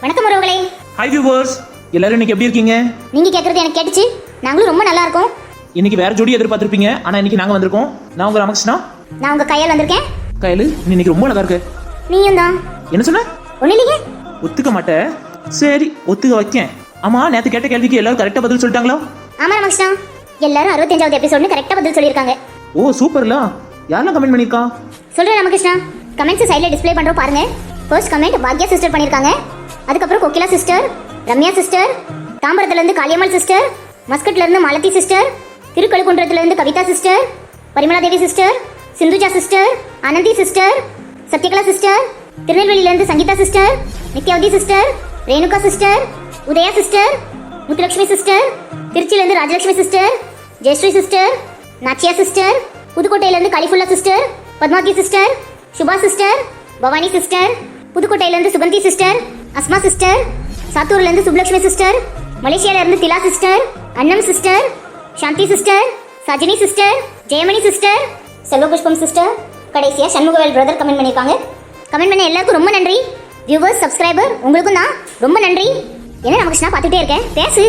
வணக்கம் உறவுகளே. Hi viewers எல்லாரும் இன்னைக்கு எப்படி இருக்கீங்க? நீங்க கேக்குறது எனக்கு கேட்டுச்சு. நாங்களும் ரொம்ப நல்லா இருக்கோம். இன்னைக்கு வேற ஜோடி எதிர்பார்த்திருப்பீங்க. ஆனா இன்னைக்கு நாங்க வந்திருக்கோம். நான் உங்க ராமகிருஷ்ணா. நான் உங்க கையால் வந்திருக்கேன். கையலு நீ இன்னைக்கு ரொம்ப அழகா இருக்க. நீயும் தான். என்ன சொன்ன? ஒண்ணு இல்லையே. ஒத்துக்க மாட்டேன் சரி ஒத்துக்க வைக்கேன். ஆமா நேத்து கேட்ட கேள்விக்கு எல்லாரும் கரெக்டா பதில் சொல்லிட்டாங்களா? ஆமா ரமகிருஷ்ணா. எல்லாரும் அறுபத்தஞ்சாவது எபிசோட்னு கரெக்டா பதில் சொல்லியிருக்காங்க. ஓ சூப்பர்ல யாரெல்லாம் கமெண்ட் பண்ணிருக்கா சொல்றேன் ரமகிருஷ்ணா. கமெண்ட்ஸ் சைடில் டிஸ்ப்ளே பண்றோம் பாருங்க. ஃபர்ஸ்ட் கமெண்ட் பாக்யா சிஸ்டர் பண்ணியிருக்காங்க அதுக்கப்புறம் கொக்கிலா சிஸ்டர் ரம்யா சிஸ்டர் தாம்பரத்துலேருந்து காளியம்மாள் சிஸ்டர் மஸ்கட்லேருந்து Malathi sister திருக்கழுக்குன்றத்துலேருந்து Kavitha sister Parimala Devi sister Sindhuja sister Ananthi sister Sathyakala sister திருநெல்வேலியிலேருந்து Sangeetha sister Nithyavathi sister Renuka sister Udaya sister Muthulakshmi sister திருச்சியிலேருந்து Rajalakshmi sister Jayashree sister Nachiya sister புதுக்கோட்டையிலேருந்து Kalifulla sister Padmavathi sister Subha sister Bhavani sister புதுக்கோட்டையில இருந்து Suganthi sister Asma sister சாத்தூர்ல இருந்து Subbulakshmi sister மலேசியால இருந்து Thila sister Annam sister Shanthi sister Sajini sister Jayamani sister Selvapushpam sister கடைசியா Shanmugavel brother comment பண்ணியிருக்காங்க. Comment பண்ண எல்லாருக்கும் ரொம்ப நன்றி. வியூவர்ஸ் சப்ஸ்கிரைபர் உங்களுக்கும் தான் ரொம்ப நன்றி. என்ன நமக்கு பார்த்துட்டே இருக்கேன். பேசு.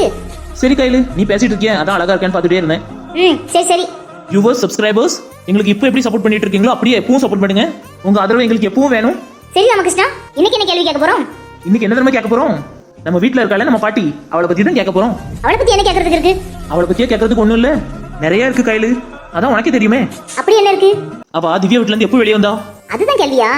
சரி கையலு நீ பேசிட்டு இருக்கிய? அதான் அழகா இருக்கேன்னு பார்த்துட்டே இருந்தேன். ம் சரி சரி. வியூவர்ஸ் சப்ஸ்கிரைபர்ஸ் எங்களுக்கு இப்போ எப்படி சப்போர்ட் பண்ணிட்டு இருக்கீங்களோ அப்படியே எப்பவும் சப்போர்ட் பண்ணுங்க. உங்க ஆதரவு எங்களுக்கு எப்பவும் வேணும். சரி ராமகிருஷ்ணா இன்னைக்கு என்ன கேள்வி கேட்க போறோம்? இன்னைக்கு என்ன தெரியுமா கேட்க போறோம்? நம்ம வீட்ல இருக்கால நம்ம பாட்டி அவளை பத்தி தான் கேட்க போறோம். அவளை பத்தி என்ன கேட்கறதுக்கு இருக்கு? அவளை பத்தியே கேட்கறதுக்கு ஒண்ணும் இல்ல. நிறைய இருக்கு கையில. அதான் உனக்கே தெரியுமே. அப்படி என்ன இருக்கு? அவ திவ்யா வீட்ல இருந்து எப்போ வெளியே வந்தா? அதுதான் கேள்வியா?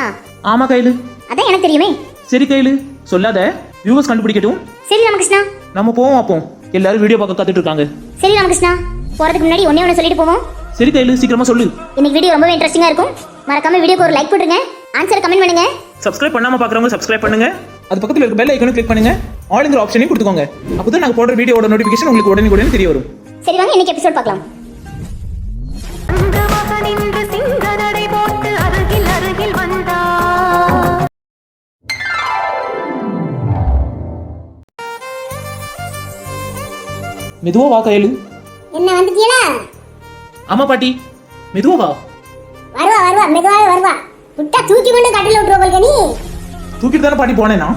ஆமா கையில. அதான் எனக்கு தெரியுமே. சரி கையில. சொல்லாத. வியூவர்ஸ் கண்டுபிடிக்கட்டும். சரி ராமகிருஷ்ணா. நம்ம போவோம் அப்போ. எல்லாரும் வீடியோ பார்க்க காத்துட்டு இருக்காங்க. சரி ராமகிருஷ்ணா போறதுக்கு முன்னாடி ஒண்ணே ஒன்று சொல்லிட்டு போவோம். சரி கையில சீக்கிரமா சொல்லு. இன்னைக்கு வீடியோ ரொம்பவே இன்ட்ரெஸ்டிங்கா இருக்கும். மறக்காம வீடியோக்கு ஒரு லைக் போட்டுருங்க. ஆன்சர் கமெண்ட் பண்ணுங்க. சப்ஸ்கிரைப் பண்ணாம பாக்குறவங்க சப்ஸ்கிரைப் பண்ணுங்க. அது பக்கத்துல இருக்க பெல் ஐக்கனை கிளிக் பண்ணுங்க. ஆல்ங்கிற ஆப்ஷனையும் கொடுத்துக்கோங்க. அப்பதான் நாங்க போடுற வீடியோட நோட்டிபிகேஷன் உங்களுக்கு உடனே உடனே தெரிய வரும். சரி வாங்க இன்னைக்கு எபிசோட் பார்க்கலாம். மெதுவா வா கையில என்ன வந்துட்டீங்களா ஆமா பாட்டி. மெதுவா வா. வருவா வருவா மெதுவாவே வருவா. விட்டா தூக்கி கொண்டு கட்டில விட்டுருவ போல்க நீ தூக்கிட்டு தானே பாட்டி போனேனா?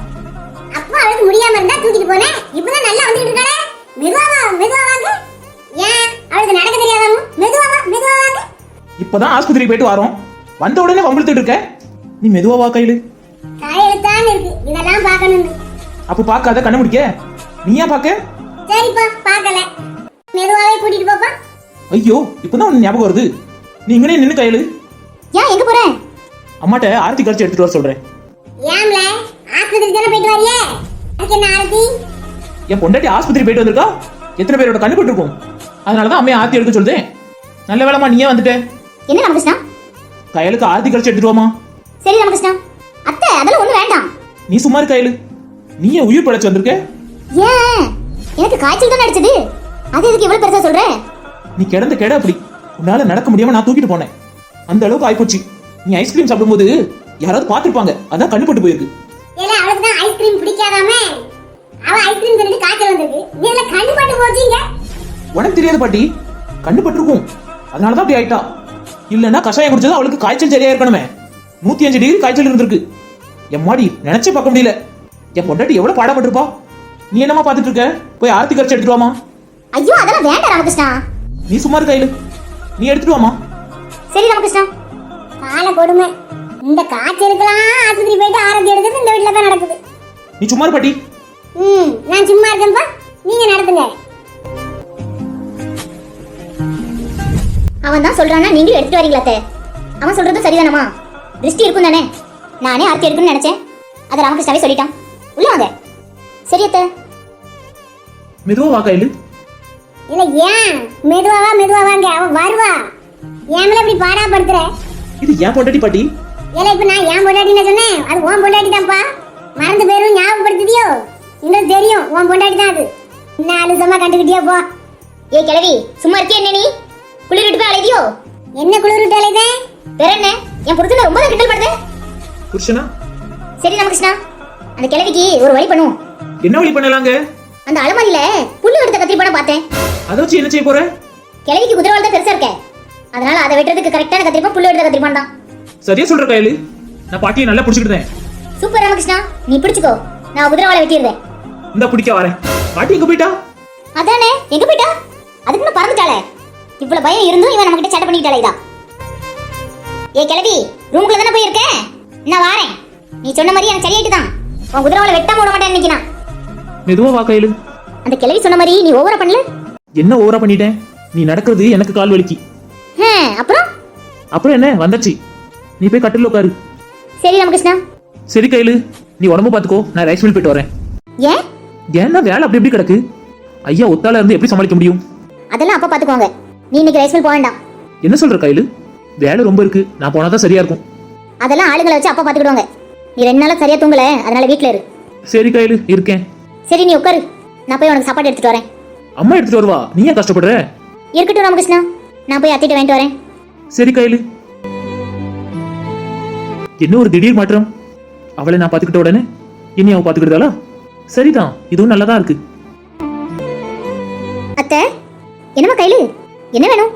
அப்பா அவளுக்கு முடியாம இருந்தா தூக்கிட்டு போனேன் இப்பதான் நல்லா வந்துட்டு இருக்காளே. மெதுவாவா மெதுவாவாங்க ஏன்? அவளுக்கு நடக்க தெரியாதாமு மெதுவாவா மெதுவாவாங்க இப்பதான் ஆஸ்பத்திரிக்கு போயிட்டு வரோம். வந்த உடனே வம்பிழுத்துட்டு இருக்க. நீ மெதுவா வா கையில. தலையெழுத்தான் இருக்கு. இதெல்லாம் பார்க்கணும்னு. அப்ப பார்க்காத கண்ண முடிக்க. நீ ஏன் பார்க்க? சரிப்பா பார்க்கல. மெதுவாவே கூட்டிட்டு போப்பா. ஐயோ இப்பதான் உனக்கு ஞாபகம் வருது. நீ இங்கனே நின்னு கையில. ஏன் எங்க போறேன் அம்மாட்ட ஆரத்தி கரைச்சி எடுத்துட்டு வர சொல்றேன். ஏம்ல? ஆஸ்பத்திரி தானே போயிட்டு வரியே? அதுக்கு என்ன ஆரத்தி? என் பொண்டாட்டி ஆஸ்பத்திரி போயிட்டு வந்திருக்கா? எத்தனை பேரோட கண்ணு பட்டிருக்கும் அதனாலதான் அம்மையை ஆர்த்தி எடுக்க சொல்றேன். நல்ல வேலைமா நீயே வந்துட்ட. என்ன ராமகிருஷ்ணா? கையலுக்கு ஆர்த்தி கரைச்சி எடுத்துட்டு வாமா சரி ராமகிருஷ்ணா. அத்தை அதெல்லாம் ஒண்ணு வேண்டாம். நீ சும்மா இரு கையலு. நீ ஏன் உயிர் படைச்சு வந்திருக்க? ஏன்? எனக்கு காய்ச்சல் தான் அடிச்சது. அது எதுக்கு இவ்வளவு பெருசா சொல்ற? நீ கிடந்த கெட அப்படி. உன்னால நடக்க முடியாம நான் தூக்கிட்டு போனேன். அந்த அளவுக்கு ஆயிப்போச்சு. நீ ஐஸ்கிரீம் சாப்பிடும்போது யாராவது பார்த்திருப்பாங்க. அதான் கண்ணு பட்டு போயிருக்கு. ஏல அவளுக்கு தான் ஐஸ்கிரீம் பிடிக்காதாமே? அவ ஐஸ்கிரீம் தின்னுட்டு காய்ச்சல் வந்திருக்கு இதுல கண்ணு பட்டு போச்சுங்க. உனக்கு தெரியாது பாட்டி. கண்ணு பட்டிருக்கும். அதனாலதான் அப்படி ஆயிட்டா. இல்லைன்னா கஷாயம் குடிச்சது அவளுக்கு காய்ச்சல் சரியா இருக்கணுமே. நூத்தி அஞ்சு டிகிரி காய்ச்சல் இருந்திருக்கு. என் மாடி நினைச்சே பார்க்க முடியல. என் பொண்டாட்டி எவ்வளவு பாடப்பட்டிருப்பா? நீ என்னமா பார்த்துட்டு இருக்க? போய் ஆர்த்தி கரைச்சி எடுத்துட்டு வாமா ஐயோ அதெல்லாம் வேண்டாம் ராமகிருஷ்ணா. நீ சும்மா இரு. கையில நீ எடுத்துட்டு வாமா சரி ராமகிருஷ்ணா. கால கொடுமை இந்த காய்ச்சலுக்கெல்லாம் ஆஸ்பத்திரி போயிட்டு ஆரோக்கியம் எடுக்கிறது இந்த வீட்டுல தான் நடக்குது. நீ சும்மா பாட்டி ம் நான் சும்மா இருக்கேன்ப்பா நீங்க நடத்துங்க. அவன் தான் சொல்றானா நீங்களும் எடுத்துட்டு வரீங்களா அவன் சொல்றது சரிதானமா திருஷ்டி இருக்கும் தானே? நானே ஆர்த்தி எடுக்கணும்னு நினைச்சேன். அதை ராமகிருஷ்ணாவே சொல்லிட்டான். உள்ள வாங்க. சரி அத்தை. மெதுவா வா கையில இல்ல ஏன்? மெதுவாவா மெதுவா வாங்க. அவன் வருவா. ஏன் மேல இப்படி பாடாப்படுத்துற? இது ஏன் பொண்டாட்டி பாட்டி? ஏல இப்ப நான் ஏன் பொண்டாட்டின்னு சொன்னேன். அது உன் பொண்டாட்டி தான்ப்பா மறந்து பேரும் ஞாபகப்படுத்துதியோ? இன்னும் தெரியும் உன் பொண்டாட்டி தான் அது. என்ன அலுசமா கண்டுக்கிட்டியோ போ. ஏ கிழவி சும்மா இருக்கிய என்ன நீ? குளிரிட்டு போய் அழைதியோ என்ன குளிரிட்டு அழைதேன் வேற என்ன? என் புருஷனை ரொம்ப கிண்டல் படுது புருஷனா? சரி ராமகிருஷ்ணா. அந்த கிழவிக்கு ஒரு வழி பண்ணுவோம். என்ன வழி பண்ணலாங்க? அந்த அலமாரியில புல்லு எடுத்த கத்திரிப்பான பார்த்தேன். அதை வச்சு என்ன செய்ய போற? கிழவிக்கு குதிரை தான் பெருசா இருக்க. அதனால அதை வெட்டுறதுக்கு கரெக்டான கத்திரிப்பா புல்லு எடுத்த கத்திரிப்பான் தான். சரியா சொல்ற கையில? நான் பாட்டியை நல்லா பிடிச்சிக்கிட்டேன் சூப்பர் ராமகிருஷ்ணா நீ பிடிச்சுக்கோ. நான் குதிரவாளை வெட்டிடுவேன் இந்த பிடிக்க வரேன். பாட்டி எங்க போயிட்டா? அதானே எங்க போயிட்டா? அதுக்குன்னு பறந்துட்டாளே. இவ்வளவு பயம் இருந்தும் இவன் நம்ம கிட்ட சட்டை பண்ணிட்டாளே இதா. ஏ கிளவி ரூமுக்குள்ள தானே போயிருக்கேன் நான் வாரேன். நீ சொன்ன மாதிரி எனக்கு சரியாயிட்டு தான் உன் குதிரவாளை வெட்டாம விட மாட்டேன் இன்னைக்கு நான் மெதுவா வா கையில. அந்த கிளவி சொன்ன மாதிரி நீ ஓவரா பண்ணல? என்ன ஓவரா பண்ணிட்டேன்? நீ நடக்கிறது எனக்கு கால் வலிக்கு. அப்புறம்? அப்புறம் என்ன? வந்தாச்சு. நீ போய் கட்டில் உட்காரு. சரி ராமகிருஷ்ணா. சரி கையில. நீ உடம்பு பாத்துக்கோ நான் ரைஸ் மில் போயிட்டு வரேன். ஏன்? ஏன்னா வேலை அப்படி எப்படி கிடக்கு. ஐயா ஒத்தால இருந்து எப்படி சமாளிக்க முடியும்? அதெல்லாம் அப்பா பாத்துக்கோங்க நீ இன்னைக்கு ரைஸ் மில் போக வேண்டாம். என்ன சொல்ற கையில? வேலை ரொம்ப இருக்கு. நான் போனாதான் சரியா இருக்கும். அதெல்லாம் ஆளுங்களை வச்சு அப்பா பாத்துக்கிடுவாங்க நீ ரெண்டு நாளா சரியா தூங்கல. அதனால வீட்ல இரு. சரி கையில. இருக்கேன். சரி நீ உட்காரு. நான் போய் உனக்கு சாப்பாடு எடுத்துட்டு வரேன். அம்மா எடுத்துட்டு வருவா? நீ ஏன் கஷ்டப்படுற? இருக்கட்டும் ராமகிருஷ்ணா. நான் போய் அத்திட்டு வாங்கிட்டு வரேன். சரி கையில. என்ன ஒரு திடீர் மாற்றம்? அவளை நான் பாத்துக்கிட்ட உடனே இனி அவ பாத்துக்கிட்டாளா சரிதான் இதுவும் நல்லதா இருக்கு. அத்தை என்னம்மா கையில? என்ன வேணும்?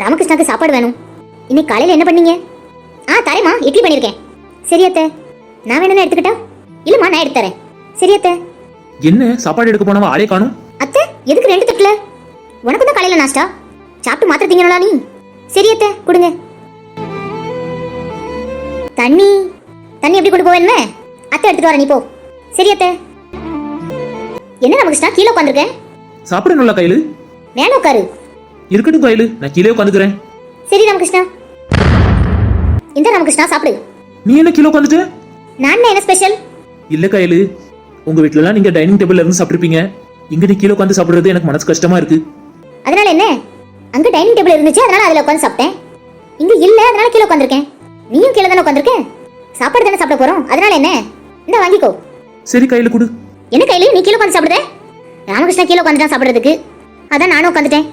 ராமகிருஷ்ணாக்கு சாப்பாடு வேணும். இன்னைக்கு காலையில என்ன பண்ணீங்க? ஆ தரேம்மா இட்லி பண்ணியிருக்கேன். சரி அத்தை. நான் வேணும்னு எடுத்துக்கிட்டா? இல்லம்மா நான் எடுத்து தரேன். சரி அத்தை. என்ன சாப்பாடு எடுக்க போனவா ஆளே காணும்? அத்தை எதுக்கு ரெண்டு தட்டுல? உனக்கு தான் காலையில நாஸ்டா சாப்பிட்டு மாத்திர திங்கணும்ல நீ? சரி அத்தை கொடுங்க. தண்ணி தண்ணி எப்படி கொண்டு போவேன்னு அத்தை எடுத்துட்டு வர நீ போ. சரி அத்தை. என்ன ராமகிருஷ்ணா கீழே உட்காந்துருக்கேன் சாப்பிடணும்ல கையில. மேல உட்காரு. இருக்கட்டும் கையில நான் கீழே உட்காந்துக்கிறேன் சரி ராமகிருஷ்ணா இந்த ராமகிருஷ்ணா சாப்பிடு. நீ என்ன கீழே உட்காந்துட்ட நான் என்ன ஸ்பெஷல் இல்ல கையில. உங்க வீட்ல எல்லாம் நீங்க டைனிங் டேபிள்ல இருந்து சாப்பிட்டுருப்பீங்க. இங்க நீ கீழே உட்காந்து சாப்பிடுறது எனக்கு மனசு கஷ்டமா இருக்கு. அதனால என்ன? அங்க டைனிங் டேபிள் இருந்துச்சு அதனால அதுல உட்காந்து சாப்பிட்டேன். இங்க இல்ல அதனால கீழே உட்காந்துருக்கேன் நீயும் கீழே தானே உட்காந்துருக்க சாப்பாடு தானே சாப்பிட போறோம். அதனால என்ன? இந்த வாங்கிக்கோ. சரி கையில கொடு. என்ன கையில? நீ கீழே உட்காந்து சாப்பிடுற? ராமகிருஷ்ணா கீழே உட்காந்துட்டான் சாப்பிடுறதுக்கு. அதான் நானும் உட்காந்துட்டேன்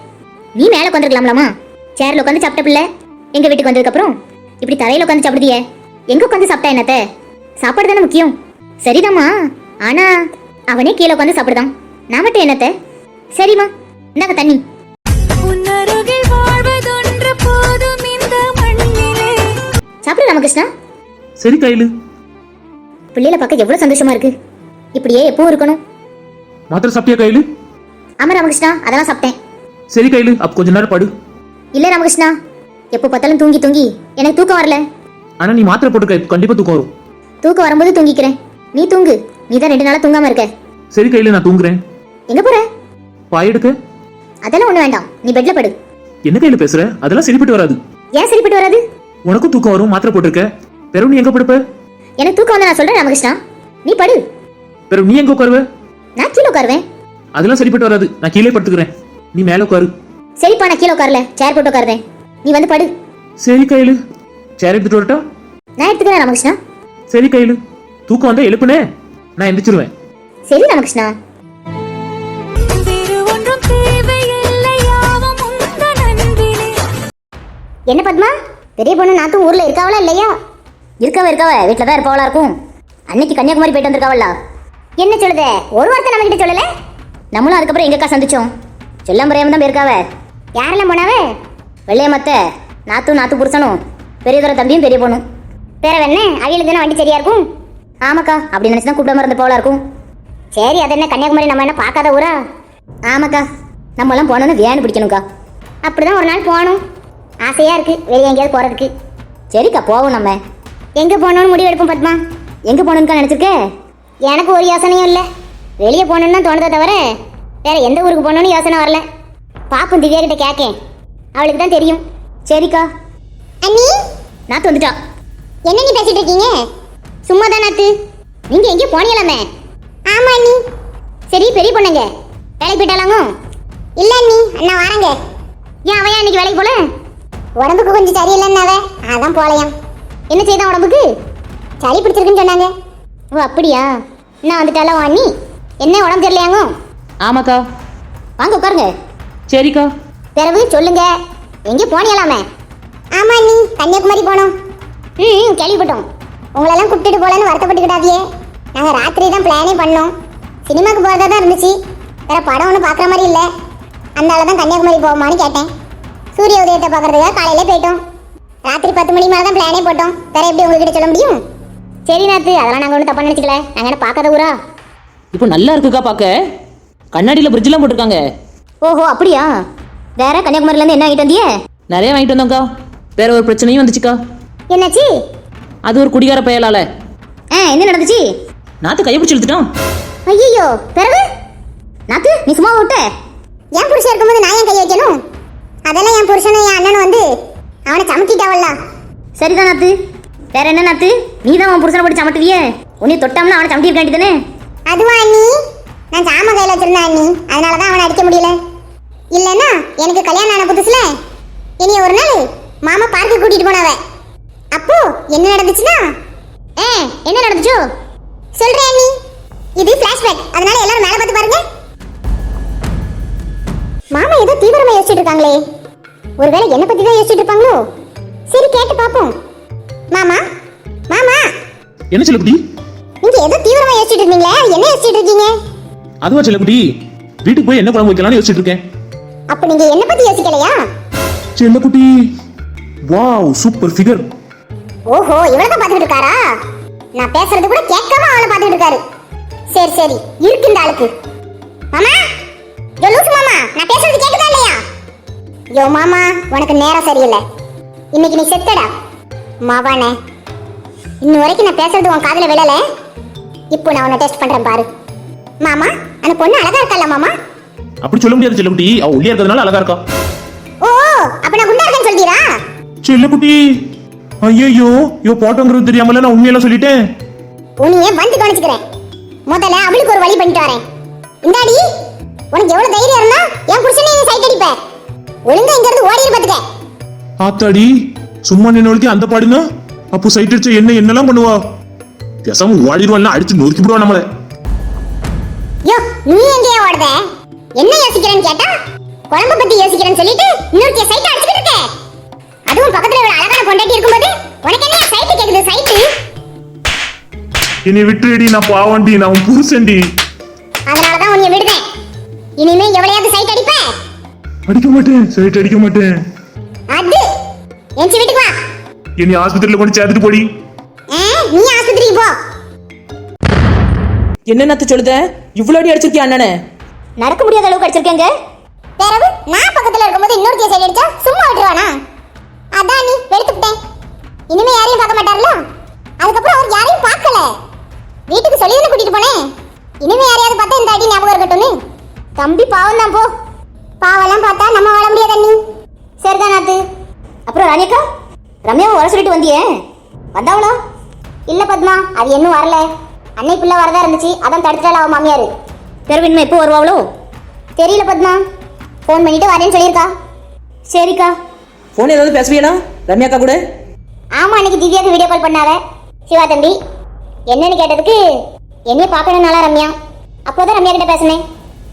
நீ மேல உட்காந்துருக்கலாம்லாமா சேர்ல உட்காந்து சாப்பிட்ட பிள்ளை. எங்க வீட்டுக்கு வந்ததுக்கு அப்புறம் இப்படி தரையில உட்காந்து சாப்பிடுதியே. எங்க உட்காந்து சாப்பிட்டா என்னத்த? சாப்பாடு தானே முக்கியம். சரிதாம்மா. ஆனா அவனே கீழே உட்காந்து சாப்பிடுதான். நான் மட்டும் என்னத்த? சரிம்மா இந்தாங்க தண்ணி. சாப்பிடு ராமகிருஷ்ணா. சரி கையில. பிள்ளைகளை பார்க்க எவ்வளவு சந்தோஷமா இருக்கு. இப்படியே எப்பவும் இருக்கணும். மாத்திரை சாப்பிட்டியா கையில? ஆமா ராமகிருஷ்ணா அதெல்லாம் சாப்பிட்டேன். சரி கையில அப்ப கொஞ்ச நேரம் படு. இல்ல ராமகிருஷ்ணா எப்போ பார்த்தாலும் தூங்கி தூங்கி எனக்கு தூக்கம் வரல. ஆனா நீ மாத்திரை போட்டுக்க கண்டிப்பா தூக்கம் வரும். தூக்கம் வரும்போது தூங்கிக்கிறேன். நீ தூங்கு. நீ தான் ரெண்டு நாளா தூங்காம இருக்க. சரி கையில நான் தூங்குறேன். எங்க போற? பாய் எடுக்க. அதெல்லாம் ஒண்ணு வேண்டாம். நீ பெட்ல படு. என்ன கையில பேசுற? அதெல்லாம் சரிப்பட்டு வராது. ஏன் சரிப்பட்டு வராது? உனக்கும் தூக்கம் வரும் மாத்திரை போட்டிருக்க. பிறகு நீ எங்க படுப்ப? எனக்கு தூக்கம் வந்து நான் சொல்றேன் ராமகிருஷ்ணா. நீ படு. பிறகு நீ எங்க உட்காருவ? நான் கீழே உட்காருவேன். அதெல்லாம் சரிப்பட்டு வராது. நான் கீழே படுத்துக்கிறேன். நீ மேல உட்காரு. சரிப்பா நான் கீழே உட்காரல. சேர் போட்டு உட்காருவேன். நீ வந்து படு. சரி கையில. சேர் எடுத்துட்டு வரட்டா? நான் எடுத்துக்கிறேன் ராமகிருஷ்ணா. சரி கையில. தூக்கம் வந்தா எழுப்புனே நான் எந்திரிச்சிருவேன். சரி ராமகிருஷ்ணா. என்ன பத்மா? பெரிய பொண்ணு நாத்தும் ஊர்ல இருக்காவளா இல்லையா? இருக்கவ இருக்கவ வீட்டில் தான் இருப்பாவளா இருக்கும். அன்னைக்கு கன்னியாகுமரி போயிட்டு வந்திருக்காவல்ல என்ன சொல்லுதே? ஒரு வார்த்தை நம்ம கிட்ட சொல்லல? நம்மளும் அதுக்கப்புறம் எங்கக்கா சந்திச்சோம். சொல்லாம புரியாம தான் போயிருக்காவ. யாரெல்லாம் போனாவே? வெள்ளைய மத்த நாத்தும் நாத்து புருஷனும் பெரியதோர தம்பியும் பெரிய பொண்ணும். வேற என்ன அவியலுக்கு தானே வண்டி சரியா இருக்கும்? ஆமாக்கா அப்படி நினைச்சு தான் கூப்பிடாம இருந்த போல இருக்கும். சரி அது என்ன கன்னியாகுமரி நம்ம என்ன பார்க்காத ஊரா? ஆமாக்கா நம்ம எல்லாம் போனோன்னு வேனு பிடிக்கணும்க்கா. அப்படிதான் ஒரு நாள் போகணும். ஆசையா இருக்கு வெளியே எங்கேயாவது போறதுக்கு. சரிக்கா போவோம் நம்ம. எங்க போகணும்னு முடிவு எடுப்போம் பத்மா? எங்க போகணும்னு நினைச்சிருக்க? எனக்கு ஒரு யோசனையும் இல்லை. வெளியே போகணும்னு தான் தோணுதே தவிர வேற எந்த ஊருக்கு போகணும்னு யோசனை வரல. பாப்போம் திவ்யா கிட்ட கேட்கேன் அவளுக்கு தான் தெரியும். சரிக்கா. அண்ணி? நாத்து வந்துட்டா. என்ன நீ பேசிட்டு இருக்கீங்க? சும்மா தான் நாத்து நீங்க எங்கேயும் போனீங்களாமே? ஆமா அண்ணி. சரி பெரிய பொண்ணுங்க. வேலைக்கு போயிட்டாலாங்க இல்ல அண்ணி. அண்ணா வாரங்க. ஏன் அவன் இன்னைக்கு வேலைக்கு போல? உடம்புக்கு கொஞ்சம் சரியில்லைன்னாவே அதான் போலையாம். என்ன செய்தான் உடம்புக்கு? சளி பிடிச்சிருக்குன்னு சொன்னாங்க. ஓ அப்படியா? என்ன வந்துட்டால அண்ணி? என்ன உடம்பு சரியில்லையாங்க? ஆமாக்கா. வாங்க உட்காருங்க. சரிக்கா. பிறகு சொல்லுங்க. எங்கே போனீங்களாமே? ஆமா அண்ணி. கன்னியாகுமரி போனோம். ம் கேள்விப்பட்டோம். உங்களெல்லாம் கூப்பிட்டுட்டு போலன்னு வருத்தப்பட்டுக்கிட்டாதியே நாங்கள் ராத்திரி தான் பிளானே பண்ணோம். சினிமாக்கு போகிறதா தான் இருந்துச்சு. வேற படம் ஒன்றும் பார்க்குற மாதிரி இல்லை. அதனால தான் கன்னியாகுமரி போவோமான்னு கேட்டேன். சூரிய உதயத்தை பார்க்கறதுக்காக காலையிலே போயிட்டோம். ராத்திரி பத்து மணி மேலே தான் பிளானே போட்டோம். வேற எப்படி உங்ககிட்ட சொல்ல முடியும்? சரி நாத்து அதெல்லாம் நாங்கள் ஒன்றும் தப்பா நினச்சிக்கல. நாங்கள் என்ன பார்க்காத ஊரா? இப்போ நல்லா இருக்குக்கா பார்க்க. கண்ணாடியில் பிரிட்ஜெலாம் போட்டிருக்காங்க. ஓஹோ அப்படியா? வேற கன்னியாகுமரியிலேருந்து என்ன வாங்கிட்டு வந்தியே? நிறைய வாங்கிட்டு வந்தோங்க்கா வேற ஒரு பிரச்சனையும் வந்துச்சுக்கா. என்னாச்சு? அது ஒரு குடிகார பயலால. ஆ என்ன நடந்துச்சு? நாத்து கையை பிடிச்சி இழுத்துட்டான். ஐயோ பிறகு? நாத்து நீ சும்மா விட்ட என் புருஷன் இருக்கும்போது நான் ஏன் கை வைக்கணும்? அதெல்லாம் என் புருஷனும் என் அண்ணனும் வந்து அவனை சமக்கிட்டாவல்ல சரிதான் நாத்து. வேற என்ன நாத்து? நீ தான் உன் புருஷனை போட்டு சமட்டுவியே? உன்னை தொட்டாமல அவனை சமட்டி இருக்க வேண்டியதானே அதுவா அண்ணி? நான் சாம கையில வச்சிருந்தேன் அண்ணி. அதனால தான் அவனை அடிக்க முடியல. இல்லைன்னா எனக்கு கல்யாணம் ஆன புதுசுல இனி ஒரு நாள் மாமா பார்க்கு கூட்டிட்டு போனவ. அப்போ என்ன நடந்துச்சுன்னா? ஏ என்ன நடந்துச்சோ? சொல்றேன் அண்ணி. இது ஃபிளாஷ்பேக் அதனால எல்லாரும் மேல பார்த்து பாருங்க. மாமா ஏதோ தீவிரமா யோசிச்சுட்டு இருக்காங்களே. ஒருவேளை என்ன பத்தி தான் யோசிச்சுட்டு இருப்பாங்களோ? சரி கேட்டு பாப்போம். மாமா மாமா. என்ன செல்லக்குட்டி? நீங்க ஏதோ தீவிரமா யோசிச்சுட்டு இருந்தீங்களே? என்ன யோசிச்சுட்டு இருக்கீங்க? அதுவா செல்லக்குட்டி? வீட்டுக்கு போய் என்ன குழம்பு வைக்கலாம்னு யோசிச்சுட்டு இருக்கேன். அப்ப நீங்க என்ன பத்தி யோசிக்கலையா? செல்லக்குட்டி வாவ் சூப்பர் ஃபிகர் ஓஹோ இவ்வளவு பாத்துட்டு இருக்காரா? நான் பேசுறது கூட கேட்காம அவளை பாத்துட்டு இருக்காரு. சரி சரி இருக்கு இந்த ஆளுக்கு. மாமா யோ லூசு மாமா நான் பேசுறது கேக்குதா இல்லையா? யோ மாமா உனக்கு நேரம் சரியில்லை. இன்னைக்கு நீ செத்தடா. மாவானே இன்னும் வரைக்கும் நான் பேசுறது உன் காதுல விழல. இப்போ நான் உன்னை டெஸ்ட் பண்றேன் பாரு. மாமா அந்த பொண்ணு அழகா இருக்கல்ல மாமா? அப்படி சொல்ல முடியாது செல்லக்குட்டி. அவ ஒல்லியா இருக்கிறதுனால அழகா இருக்கா. ஓ அப்ப நான் குண்டா இருக்கேன்னு சொல்றீரா செல்லக்குட்டி ஐயோ யோ போட்டோங்கிறது தெரியாமல நான் உண்மையெல்லாம் சொல்லிட்டேன். உன்னையே வந்து கவனிச்சுக்கிறேன். முதல்ல அவளுக்கு ஒரு வழி பண்ணிட்டு வரேன். இந்தாடி உனக்கு எவ்வளவு தைரியம் இருந்தா என் புருஷனை நீ சைட் அடிப்ப. ஒழுங்கா இங்க இருந்து ஓடிடு பாத்துக்க. ஆத்தாடி சும்மா நின்னவளுக்கு அந்த பாடுனா? அப்போ சைட் அடிச்ச என்ன என்னெல்லாம் பண்ணுவா? பேசாம ஓடிடுவான் அடிச்சு நொறுக்கி விடுவா நம்மள. யோ நீ எங்கேயே ஓடுத? என்ன யோசிக்கிறேன்னு கேட்டா குழம்பு பத்தி யோசிக்கிறேன்னு சொல்லிட்டு இன்னொருத்திய சைட் அடிச்சுட்டு இருக்க. அதுவும் பக்கத்துல ஒரு அழகான பொண்டாட்டி இருக்கும்போது உனக்கு என்ன சைட்டு கேக்குது சைட்டு என்னை விட்டுடி நான் பாவண்டி நான் உன் புருஷன்டி. அதனாலதான் உன்னை விடுதேன். இனிமே எவ்வளையாவது சைட் அடிப்ப? அடிக்க மாட்டேன் சைட் அடிக்க மாட்டேன். அது. என் வீட்டுக்கு வா. என்னை ஆஸ்பத்திரியில கொண்டு சேர்த்துட்டு போடி. நீ ஆஸ்பத்திரிக்கு போ. என்ன நாத்து சொல்லுத? இவ்வளோ அடி அடிச்சிருக்கியா அண்ணனே? நடக்க முடியாத அளவுக்கு அடிச்சிருக்கேங்க. பிறகு நான் பக்கத்துல இருக்கும்போது இன்னொரு சைடு அடிச்சா சும்மா விட்டுருவானா? அதான் நீ எடுத்துக்கிட்டேன். இனிமே யாரையும் பார்க்க மாட்டார்ல அதுக்கப்புறம் அவர் யாரையும் பார்க்கல. வீட்டுக்கு சொல்லி தானே கூட்டிட்டு போனேன். இனிமே யாரையாவது பார்த்தா இந்த அடி ஞாபகம் இருக்கட்டும்னு. தம்பி பாவம் தான் போ. பாவெல்லாம் பார்த்தா நம்ம வாழ முடியாது அண்ணி. சரிதான் நாத்து. அப்புறம் ராணியக்கா ரம்யாவை வர சொல்லிட்டு வந்தியே. வந்தாவளா? இல்ல பத்மா அது இன்னும் வரல. அன்னை பிள்ளை வரதா இருந்துச்சு அதான் தடுத்துட்டால அவ மாமியாரு. பிறகு இனிமே எப்போ வருவாங்களோ தெரியல பத்மா. ஃபோன் பண்ணிட்டு வரேன்னு சொல்லியிருக்கா. சரிக்கா. ஃபோன் ஏதாவது பேசுவியனா ரம்யாக்கா கூட? ஆமா அன்னைக்கு திவ்யாக்கு வீடியோ கால் பண்ணாவ சிவா தம்பி என்னன்னு கேட்டதுக்கு என்னைய பார்க்கணும்னால ரம்யா? அப்போதான் ரம்யா கிட்ட பேசினேன்.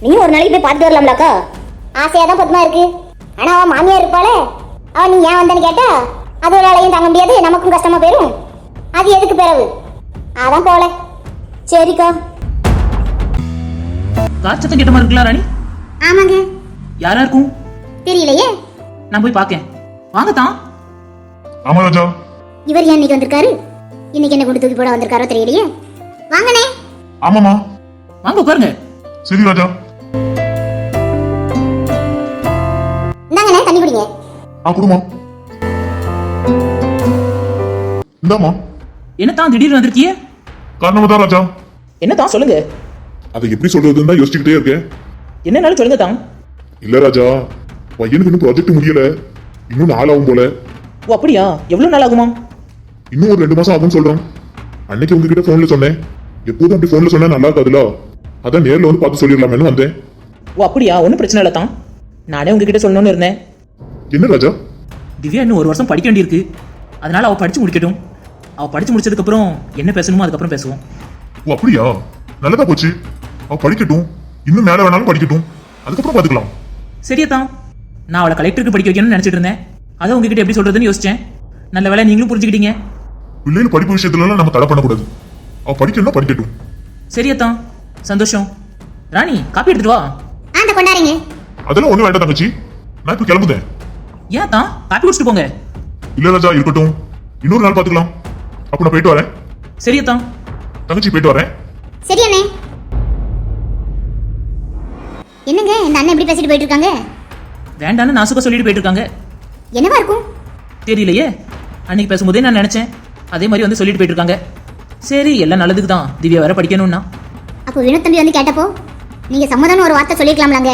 நீயும் ஒரு நாளைக்கு போய் பார்த்துட்டு வரலாம்லக்கா ஆசையா தான் பத்மா இருக்கு. ஆனா அவன் மாமியார் இருப்பாளே அவன் நீ ஏன் வந்தேன்னு கேட்டா அது ஒரு வேலையும் தாங்க முடியாது நமக்கும் கஷ்டமா போயிரும். அது எதுக்கு பிறகு அதான் போல. சரிக்கா. காய்ச்சத்தம் கேட்ட மாதிரி இருக்கலாம் ராணி? ஆமாங்க. யாரா இருக்கும்? தெரியலையே. நான் போய் பார்க்கேன். வாங்க தான். ஆமா ராஜா. இவர் ஏன் இன்னைக்கு வந்திருக்காரு? இன்னைக்கு என்ன கொண்டு தூக்கி போட வந்திருக்காரோ தெரியலையே. வாங்கண்ணே. ஆமாமா வாங்க உட்காருங்க. சரி ராஜா. இந்தாங்கண்ணே தண்ணி குடிங்க. ஆ குடுமா இந்தாமா என்ன தான் திடீர்னு வந்திருக்கிய காரணமா தான் ராஜா. என்ன தான் சொல்லுங்க. அதை எப்படி சொல்றதுன்னு தான் யோசிச்சுக்கிட்டே இருக்கேன். என்னன்னாலும் சொல்லுங்க தான். இல்ல ராஜா பையனுக்கு இன்னும் ப்ராஜெக்ட் முடியல. இன்னும் நாள் ஆகும் போல. ஓ அப்படியா? எவ்வளோ நாள் ஆகுமா இன்னும் ஒரு ரெண்டு மாசம் ஆகும்னு சொல்றான். அன்னைக்கு உங்ககிட்ட போன்ல சொன்னேன். எப்போதும் அப்படி போன்ல சொன்னா நல்லா இருக்காதுல? அதான் நேர்ல வந்து பார்த்து சொல்லிடலாமேன்னு வந்தேன். ஓ அப்படியா? ஒன்றும் பிரச்சனை இல்லை தான். நானே உங்ககிட்ட சொல்லணும்னு இருந்தேன். என்ன ராஜா? திவ்யா இன்னும் ஒரு வருஷம் படிக்க வேண்டியிருக்கு. அதனால அவள் படிச்சு முடிக்கட்டும். அவள் படிச்சு முடிச்சதுக்கப்புறம் என்ன பேசணுமோ அதுக்கப்புறம் பேசுவோம். ஓ அப்படியா? நல்லதா போச்சு. அவ படிக்கட்டும். இன்னும் மேல வேணாலும் படிக்கட்டும். அதுக்கப்புறம் பாத்துக்கலாம். சரியா தான். நான் அவளை கலெக்டருக்கு படிக்க வைக்கணும்னு நினச்சிட்டு இருந்தேன். அதை உங்ககிட்ட எப்படி சொல்றதுன்னு யோசிச்சேன். நல்ல வேலை நீங்களும் புரிஞ்சுக்கிட்டீங்க. பிள்ளைகள் படிப்பு விஷயத்துல நம்ம தடை பண்ணக்கூடாது. அவ படிக்கணும்னா படிக்கட்டும். சரியா தான் சந்தோஷம். ராணி காப்பி எடுத்துட்டு வா. ஆ அந்த கொண்டாருங்க அதெல்லாம் ஒண்ணு வேண்டாம் தங்கச்சி. நான் இப்ப கிளம்புதேன். ஏன் தான் காப்பி குடிச்சிட்டு போங்க. இல்ல ராஜா இருக்கட்டும். இன்னொரு நாள் பாத்துக்கலாம். அப்ப நான் போயிட்டு வரேன். சரியா தான் தங்கச்சி போயிட்டு வரேன். சரி அண்ணே. என்னங்க இந்த அண்ணன் எப்படி பேசிட்டு போயிட்டு இருக்காங்க? வேண்டான்னு நாசுக்கா சொல்லிட்டு போயிட்டு இருக்காங்க என்னவா இருக்கும்? தெரியலையே. அன்னைக்கு பேசும்போதே நான் நினைச்சேன். அதே மாதிரி வந்து சொல்லிட்டு போயிட்டு இருக்காங்க சரி எல்லாம் நல்லதுக்கு தான். திவ்யா வேற படிக்கணும்னா. அப்போ வினோத் தம்பி வந்து கேட்டப்போ நீங்க சம்மதம்னு ஒரு வார்த்தை சொல்லிருக்கலாம்லாங்க.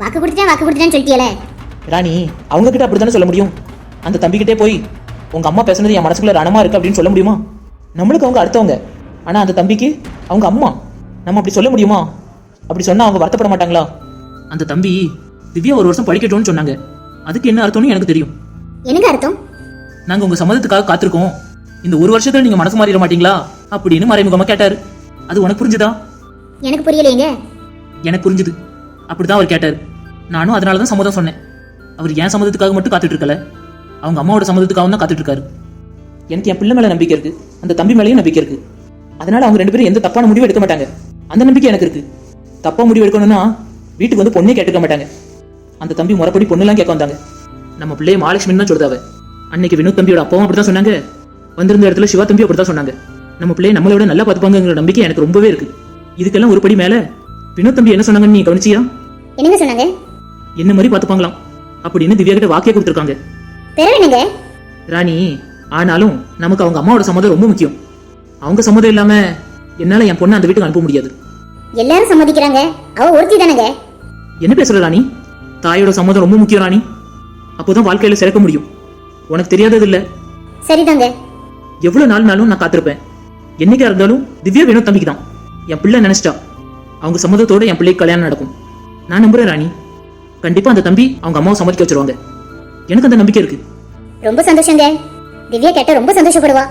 வாக்கு கொடுத்துட்டேன் வாக்கு கொடுத்துட்டேன்னு சொல்லிட்டியலே. ராணி அவங்க கிட்ட அப்படி சொல்ல முடியும்? அந்த தம்பிக்கிட்டே போய் உங்க அம்மா பேசுனது என் மனசுக்குள்ள ரணமா இருக்கு அப்படின்னு சொல்ல முடியுமா? நம்மளுக்கு அவங்க அடுத்தவங்க. ஆனா அந்த தம்பிக்கு அவங்க அம்மா. நம்ம அப்படி சொல்ல முடியுமா? அப்படி சொன்னா அவங்க வருத்தப்பட மாட்டாங்களா? அந்த தம்பி திவ்யா ஒரு வருஷம் படிக்கட்டும்னு சொன்னாங்க. அதுக்கு என்ன அர்த்தம்னு எனக்கு தெரியும். எனக்கு அர்த்தம்? நாங்க உங்க சம்மதத்துக்காக காத்திருக்கோம். இந்த ஒரு வருஷத்துல நீங்க மனசு மாறிட மாட்டீங்களா? அப்படின்னு மறைமுகமா கேட்டாரு. அது உனக்கு புரிஞ்சுதா? எனக்கு புரியலையேங்க. எனக்கு புரிஞ்சுது. அப்படிதான் அவர் கேட்டார். நானும் அதனால தான் சம்மதம் சொன்னேன். அவர் என் சம்மதத்துக்காக மட்டும் காத்துட்டு இருக்கல அவங்க அம்மாவோட சம்மதத்துக்காக தான் காத்துட்டு இருக்காரு எனக்கு என் பிள்ளை மேல நம்பிக்கை இருக்கு. அந்த தம்பி மேலேயும் நம்பிக்கை இருக்கு. அதனால அவங்க ரெண்டு பேரும் எந்த தப்பான முடிவும் எடுக்க மாட்டாங்க. அந்த நம்பிக்கை எனக்கு இருக்கு. தப்பா முடிவு எடுக்கணும்னா வீட்டுக்கு வந்து பொண்ணே கேட்டுக்க மாட்டாங்க. அந்த தம்பி முறைப்படி பொண்ணுலாம் கேட்க வந்தாங்க. நம்ம பிள்ளைய மகாலட்சுமின்னு தான் சொல்லுதாவ அன்னைக்கு வினோத் தம்பியோட அப்பாவும் அப்படிதான் சொன்னாங்க. வந்திருந்த இடத்துல சிவா தம்பி அப்படிதான் சொன்னாங்க. நம்ம பிள்ளைய நம்மளை விட நல்லா பார்த்துப்பாங்கிற நம்பிக்கை எனக்கு ரொம்பவே இருக்கு. இதுக்கெல்லாம் ஒரு படி மேல வினோத் தம்பி என்ன சொன்னாங்கன்னு நீ கவனிச்சியா? என்னங்க சொன்னாங்க? என்ன மாதிரி பார்த்துப்பாங்களாம். அப்படின்னு திவ்யா கிட்ட வாக்கிய கொடுத்துருக்காங்க. ராணி ஆனாலும் நமக்கு அவங்க அம்மாவோட சம்மதம் ரொம்ப முக்கியம். அவங்க சம்மதம் இல்லாம என்னால என் பொண்ணை அந்த வீட்டுக்கு அனுப்ப முடியாது. எல்லாரும் சம்மதிக்கிறாங்க. அவ ஒருத்தி தானங்க? என்ன பேசுற ராணி? தாயோட சம்மதம் ரொம்ப முக்கியம் ராணி. அப்போதான் வாழ்க்கையில சிறக்க முடியும். உனக்கு தெரியாதது இல்ல சரிதாங்க எவ்வளவு நாள்னாலும் நான் காத்திருப்பேன். என்னைக்கா இருந்தாலும் திவ்யா வினோத் தம்பிக்கு தான் என் பிள்ளை நினைச்சிட்டா. அவங்க சம்மதத்தோட என் பிள்ளைக்கு கல்யாணம் நடக்கும். நான் நம்புறேன் ராணி. கண்டிப்பா அந்த தம்பி அவங்க அம்மாவை சம்மதிக்க வச்சிருவாங்க. எனக்கு அந்த நம்பிக்கை இருக்கு. ரொம்ப சந்தோஷங்க. திவ்யா கேட்ட ரொம்ப சந்தோஷப்படுவா.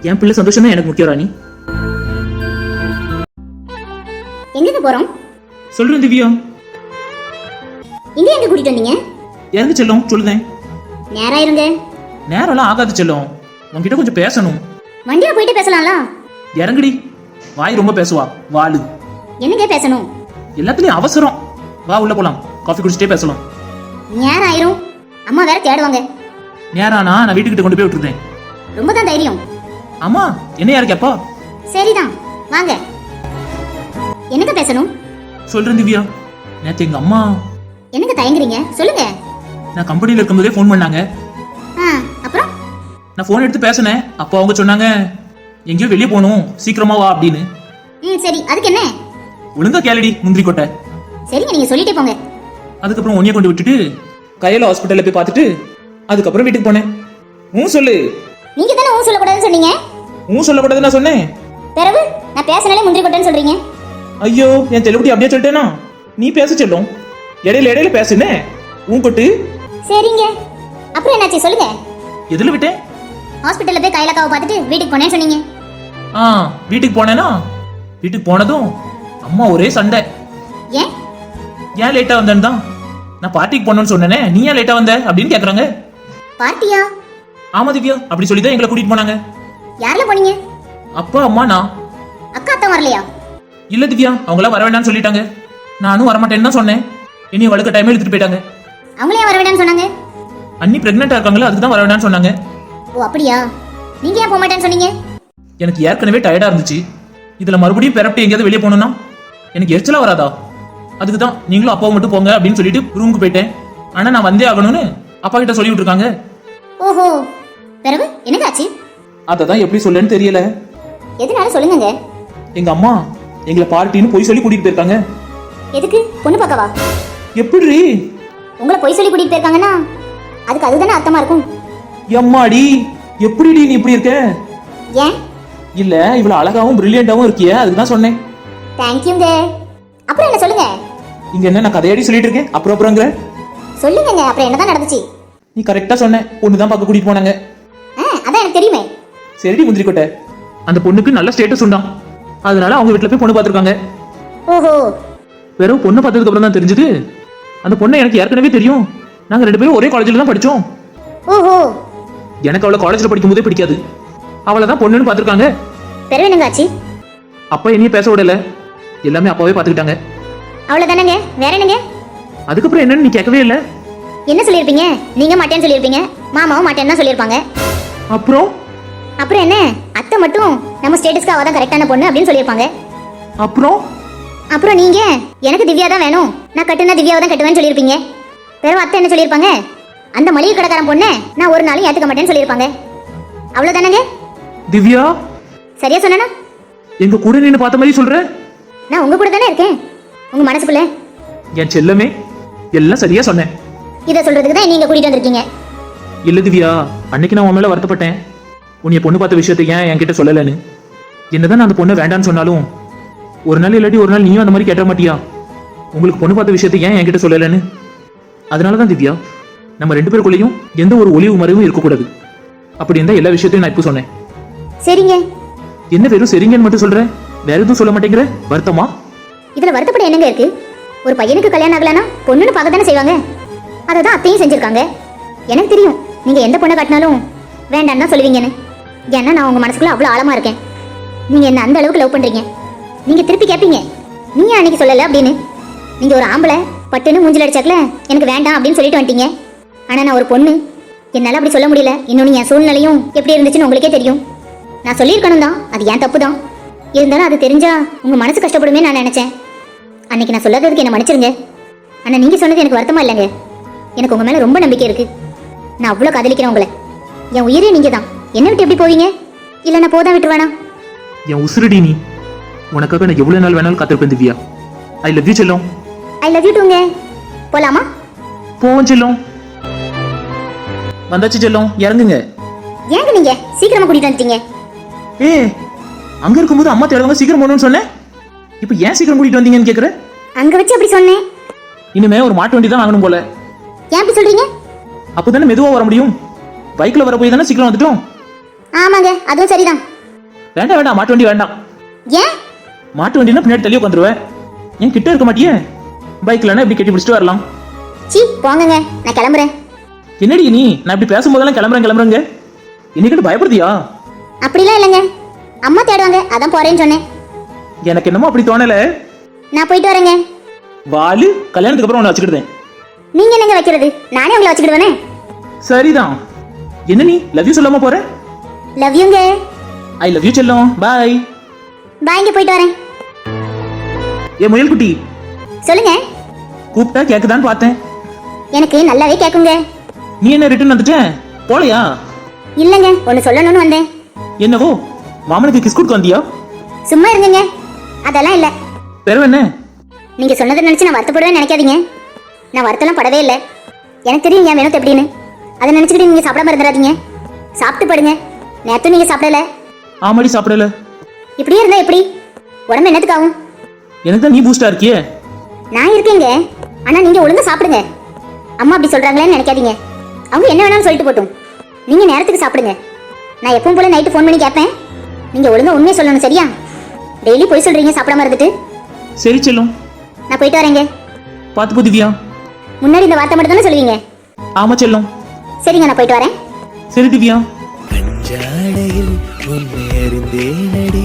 என் பிள்ளை சந்தோஷம் தான் எனக்கு முக்கியம் ராணி. எங்கங்க போறோம்? சொல்றேன் திவ்யா. இங்க எங்க கூட்டிட்டு வந்தீங்க? இறங்கு செல்லும் சொல்லுதேன். நேரா இருங்க. நேரம்லாம் ஆகாது செல்லும். உன்கிட்ட கொஞ்சம் பேசணும். வண்டியில போயிட்டு பேசலாம்ல? இறங்குடி. வாய் ரொம்ப பேசுவா. வாளு என்னங்க பேசணும்? எல்லாத்துலயும் அவசரம். வா உள்ள போலாம். காஃபி குடிச்சிட்டே பேசலாம். நேரம் ஆயிரும். அம்மா வேற தேடுவாங்க. நேரானா நான் வீட்டுக்கிட்ட கொண்டு போய் விட்டுருந்தேன் ரொம்ப தான் தைரியம். ஆமா என்ன யாருக்கப்பா சரிதான். வாங்க. என்னங்க பேசணும்? சொல்றேன் திவ்யா. நேத்து எங்க அம்மா என்னங்க தயங்குறீங்க? சொல்லுங்க. நான் கம்பெனில இருக்கும்போதே ஃபோன் பண்ணாங்க. அப்புறம்? நான் ஃபோன் எடுத்து பேசினேன். அப்போ அவங்க சொன்னாங்க எங்கேயோ வெளியே போகணும். சீக்கிரமா வா அப்படின்னு. ம் சரி. அதுக்கு என்ன? ஒழுங்கா கேளடி முந்திரி கொட்டை. சரிங்க நீங்க சொல்லிட்டே போங்க. அதுக்கப்புறம் உன்னைய கொண்டு விட்டுட்டு கையில ஹாஸ்பிட்டல்ல போய் பார்த்துட்டு அதுக்கப்புறம் வீட்டுக்கு போனேன். ஊன் சொல்லு. நீங்க தானே ஊ சொல்லக்கூடாதுன்னு சொன்னீங்க? ஊன் சொல்லக்கூடாது நான் சொன்னேன். பிறகு நான் பேசினாலே முந்திரி கொட்டேன்னு சொல்றீங்க. ஐயோ என் தெலுங்குடி அப்படியே சொல்லிட்டேனா? நீ பேச சொல்லும். இடையில இடையில பேசுனே உன் கொட்டு. சரிங்க. அப்புறம் என்னாச்சு சொல்லுங்க. எதுல விட்டேன் ஹாஸ்பிட்டல்ல போய் கையிலக்காவை பார்த்துட்டு வீட்டுக்கு போனேன்னு சொன்னீங்க. ஆ வீட்டுக்கு போனேனா? வீட்டுக்கு போனதும் அம்மா ஒரே சண்டை. ஏன்? ஏன் லேட்டா வந்தேன்னு தான். நான் பார்ட்டிக்கு போனேன்னு சொன்னேனே நீ ஏன் லேட்டா வந்த அப்படின்னு கேக்குறாங்க. பார்ட்டியா? ஆமா திவ்யா அப்படி சொல்லி தான் எங்களை கூட்டிட்டு போனாங்க. யார்ல போனீங்க? அப்பா அம்மா நான். அக்கா அத்தா வரலையா? இல்ல திவ்யா அவங்களாம் வர வேண்டாம்னு சொல்லிட்டாங்க. நானும் வரமாட்டேன்னு தான் சொன்னேன். இனி வழுக்க டைம் எடுத்துட்டு போயிட்டாங்க. அவங்களே வர வேண்டாம்னு சொன்னாங்க? அண்ணி பிரெக்னெண்டா இருக்காங்களா அதுக்கு தான் வர வேண்டாம்னு சொன்னாங்க. ஓ அப்படியா? நீங்க ஏன் போக மாட்டேன்னு சொன்னீங்க? எனக்கு ஏற்கனவே டயர்டா இருந்துச்சு. இதுல மறுபடியும் பெரப்ட்டு எங்கேயாவது வெளியே போகணும்னா? எனக்கு எரிச்சலா வராதா? அதுக்கு தான் நீங்களும் அப்பாவை மட்டும் போங்க அப்படின்னு சொல்லிட்டு ரூமுக்கு போயிட்டேன். ஆனா நான் வந்தே ஆகணும்னு அப்பா கிட்ட சொல்லி விட்டுருக்காங்க ஓஹோ. பிறகு என்னங்க ஆச்சு அதை தான் எப்படி சொல்லன்னு தெரியல. எதனால சொல்லுங்கங்க? எங்க அம்மா எங்களை பார்ட்டின்னு பொய் சொல்லி கூட்டிட்டு போயிருக்காங்க. எதுக்கு? பொண்ணு பார்க்கவா? எப்படி உங்களை பொய் சொல்லி கூட்டிட்டு போயிருக்காங்கன்னா அதுக்கு அதுதானே அர்த்தமா இருக்கும்? எம்மாடி எப்படிடி நீ இப்படி இருக்க? ஏன்? இல்ல இவ்வளவு அழகாவும் பிரில்லியண்டாவும் இருக்கியே அதுக்கு தான் சொன்னேன். தேங்க்யூங்க அப்புறம் என்ன சொல்லுங்க? இங்க என்ன நான் கதையாடி சொல்லிட்டு இருக்கேன்? அப்புறம் அப்புறங்கிற சொல்லுங்கங்க அப்புறம் என்னதான் நடந்துச்சு? நீ கரெக்டா சொன்ன. பொண்ணு தான் பார்க்க கூட்டிட்டு போனாங்க. ஆ அதான் எனக்கு தெரியுமே. சரிடி முந்திரி கொட்டை. அந்த பொண்ணுக்கு நல்ல ஸ்டேட்டஸ் உண்டாம். அதனால அவங்க வீட்டுல போய் பொண்ணு பார்த்திருக்காங்க. ஓஹோ. வெறும் பொண்ணு பார்த்ததுக்கு அப்புறம் தான் தெரிஞ்சது. அந்த பொண்ணை எனக்கு ஏற்கனவே தெரியும். நாங்க ரெண்டு பேரும் ஒரே காலேஜ்ல தான் படிச்சோம். ஓஹோ. எனக்கு அவளை காலேஜ்ல படிக்கும் போதே பிடிக்காது. அவளை தான் பொண்ணுன்னு பார்த்திருக்காங்க. பிறகு என்னங்க ஆச்சு? அப்பா என்னையும் பேச விடல. எல்லாமே அப்பாவே பார்த்துக்கிட்டாங்க. அவ்வளவுதானங்க? வேற என்னங்க? அதுக்கப்புறம் என்னன்னு நீ கேட்கவே இல்லை. என்ன சொல்லியிருப்பீங்க? நீங்க மாட்டேன்னு சொல்லியிருப்பீங்க. மாமாவும் மாட்டேன்னு தான் சொல்லியிருப்பாங்க. அப்புறம்? அப்புறம் என்ன? அத்தை மட்டும் நம்ம ஸ்டேட்டஸ்க்கு அவ தான் கரெக்டான பொண்ணு அப்படின்னு சொல்லியிருப்பாங்க. அப்புறம்? அப்புறம் நீங்க? எனக்கு திவ்யா தான் வேணும். நான் கட்டுனா திவ்யாவை தான் கட்டுவேன்னு சொல்லியிருப்பீங்க. பிறகு அத்தை என்ன சொல்லியிருப்பாங்க? அந்த மளிகை கடைக்காரன் பொண்ணு நான் ஒரு நாளும் ஏற்றுக்க மாட்டேன்னு சொல்லியிருப்பாங்க. அவ்வளோதானங்க திவ்யா? சரியா சொன்னேனா? எங்க கூட நின்னு பார்த்த மாதிரி சொல்ற? நான் உங்க கூட தானே இருக்கேன். உங்க மனசுக்குள்ள. என் செல்லமே எல்லாம் சரியா சொன்னேன். இதை சொல்றதுக்கு தான் நீங்க கூட்டிட்டு வந்திருக்கீங்க. இல்ல திவ்யா அன்னைக்கு நான் உன் மேல வருத்தப்பட்டேன். உன்னைய பொண்ணு பார்த்த விஷயத்தை ஏன் என்கிட்ட சொல்லலைன்னு? என்னதான் அந்த பொண்ணை வேண்டான்னு சொன்னாலும் ஒரு நாள் இல்லாட்டி ஒரு நாள் நீயும் அந்த மாதிரி கேட்ட மாட்டியா? உங்களுக்கு பொண்ணு பார்த்த விஷயத்தை ஏன் என்கிட்ட சொல்லலைன்னு? அதனால தான் திவ்யா நம்ம ரெண்டு பேருக்குள்ளேயும் எந்த ஒரு ஒளிவு மறைவும் இருக்கக்கூடாது. அப்படி இருந்தா எல்லா விஷயத்தையும் நான் இப்போ சொன்னேன். சரிங்க. என்ன வெறும் சரிங்கன்னு மட்டும் சொல்ற? வேற எதுவும் சொல்ல மாட்டேங்கிற? வருத்தமா? இதுல வருத்தப்பட என்னங்க இருக்கு? ஒரு பையனுக்கு கல்யாணம் ஆகலனா பொண்ணுன்னு பார்க்க தானே செய்வாங்க? அதை தான் அத்தையும் செஞ்சிருக்காங்க. எனக்கு தெரியும் நீங்க எந்த பொண்ணை கட்டினாலும் வேண்டாம் தான் சொல்லுவீங்கன்னு. ஏன்னா நான் உங்க மனசுக்குள்ள அவ்வளோ ஆழமா இருக்கேன். நீங்க என்ன அந்த அளவுக்கு லவ் பண்றீங்க? நீங்க திருப்பி கேட்பீங்க நீ அன்னைக்கு சொல்லல அப்படின்னு? நீங்க ஒரு ஆம்பளை பட்டுன்னு மூஞ்சில அடிச்சாக்கல எனக்கு வேண்டாம் அப்படின்னு சொல்லிட்டு வந்துட்டீங்க. ஆனா நான் ஒரு பொண்ணு. என்னால அப்படி சொல்ல முடியல. இன்னொன்னு என் சூழ்நிலையும் எப்படி இருந்துச்சுன்னு உங்களுக்கே தெரியும். நான் சொல்லியிருக்கணும் தான். அது ஏன் தப்பு தான். இருந்தாலும் அது தெரிஞ்சா உங்க மனசு கஷ்டப்படுமே நான் நினைச்சேன். அன்னைக்கு நான் சொல்லாததுக்கு என்ன மன்னிச்சிருங்க. ஆனா நீங்க சொன்னது எனக்கு வருத்தமா இல்லைங்க. எனக்கு உங்க மேல ரொம்ப நம்பிக்கை இருக்கு. நான் அவ்வளோ காதலிக்கிறேன் உங்களை. என் உயிரே நீங்க தான் என்ன விட்டு எப்படி போவீங்க? இல்ல நான் போதான் விட்டுருவானா? என் உசுரடி நீ. உனக்காக நான் எவ்வளவு நாள் வேணாலும் காத்திருப்பேன் திவ்யா. ஐ லவ் யூ செல்லம். ஐ லவ் யூ டூங்க போலாமா? போவோம் செல்லம். வந்தாச்சு செல்லம். இறங்குங்க. ஏங்க நீங்க? சீக்கிரமா கூட்டிட்டு வந்துட்டீங்க. ஏ அங்க இருக்கும்போது அம்மா தேடுவாங்க சீக்கிரம் போகணும்னு சொன்னேன். இப்போ ஏன் சீக்கிரம் கூட்டிட்டு வந்தீங்கன்னு கேக்குற? அங்க வச்சு அப்படி சொன்னேன். இனிமே ஒரு மாட்டு வண்டி தான் வாங்கணும் போல. ஏன் அப்படி சொல்றீங்க? அப்பதானே மெதுவா வர முடியும். பைக்ல வர போய் தானே சீக்கிரம் வந்துட்டோம். ஆமாங்க அதுவும் சரிதான். வேண்டாம் வேண்டாம் மாட்டு வண்டி வேண்டாம். ஏன்? மாட்டு வண்டினா பின்னாடி தள்ளி உட்காந்துருவேன் ஏன் கிட்ட இருக்க மாட்டியே? பைக்லனா இப்படி கட்டி பிடிச்சிட்டு வரலாம்? சீ போங்கங்க. நான் கிளம்புறேன். என்னடி நீ? நான் இப்படி பேசும்போதெல்லாம் கிளம்புறேன் கிளம்புறேங்க. இன்னைக்கு பயப்படுதியா? அப்படிலாம் இல்லைங்க. அம்மா தேடுவாங்க. அதான் போறேன்னு சொன்னேன். எனக்கு என்னமோ அப்படி தோணல. நான் போயிட்டு வரேங்க. வாலு கல்யாணத்துக்கு அப்புறம் உன்னை வச்சுக்கிட்டேன் நீங்க என்னங்க வைக்கிறது? நானே உங்களை வச்சுக்கிடுவேனே. சரிதான். என்ன நீ? லவ் யூ சொல்லாம போற? லவ் யூங்க ஐ லவ் யூ செல்லம். பாய் பாய்ங்க போயிட்டு வரேன். ஏ முயல் குட்டி சொல்லுங்க. கூப்பிட்டா கேக்குதான்னு பார்த்தேன். எனக்கு நல்லாவே கேட்குங்க நீ என்ன ரிட்டர்ன் வந்துட்டேன் போலையா? இல்லைங்க ஒன்று சொல்லணும்னு வந்தேன். என்னவோ? மாமனுக்கு கிஸ் கொடுக்க வந்தியா? சும்மா இருங்கங்க. அதெல்லாம் இல்லை. பெறவு என்ன? நீங்க சொன்னதை நினைச்சு நான் வருத்தப்படுவேன்னு நினைக்காதீங்க. நான் வருத்தம்லாம் படவே இல்லை. எனக்கு தெரியும் என் வேணும் எப்படின்னு. அதை நினைச்சுக்கிட்டு நீங்க சாப்பிடாம இருந்துடாதீங்க. சாப்பிட்டு படுங்க. நேரத்தும் நீங்க சாப்பிடல. ஆமாடி சாப்பிடல. இப்படியே இருந்தா எப்படி? உடம்பு என்னத்துக்காகும்? எனக்கு தான் நீ பூஸ்டா இருக்கியே? நான் இருக்கேங்க. ஆனா நீங்க ஒழுங்கா சாப்பிடுங்க. அம்மா அப்படி சொல்றாங்களேன்னு நினைக்காதீங்க. அவங்க என்ன வேணாலும் சொல்லிட்டு போட்டும். நீங்க நேரத்துக்கு சாப்பிடுங்க. நான் எப்பவும் போல நைட்டு ஃபோன் பண்ணி கேட்பேன் நீங்க ஒழுங்கா உண்மையை சொல்லணும் சரியா? டெய்லி போய் சொல்றீங்க சாப்பிடாம இருந்துட்டு. சரி செல்லும். நான் போயிட்டு வரேங்க. பார்த்து போ திவ்யா. முன்னாடி இந்த வார்த்தை மட்டும் தானே சொல்லுவீங்க? ஆமா செல்லும். சரிங்க நான் போயிட்டு வரேன். சரி திவ்யா. பஞ்சாடையில் உன்னை அறிந்தேனடி.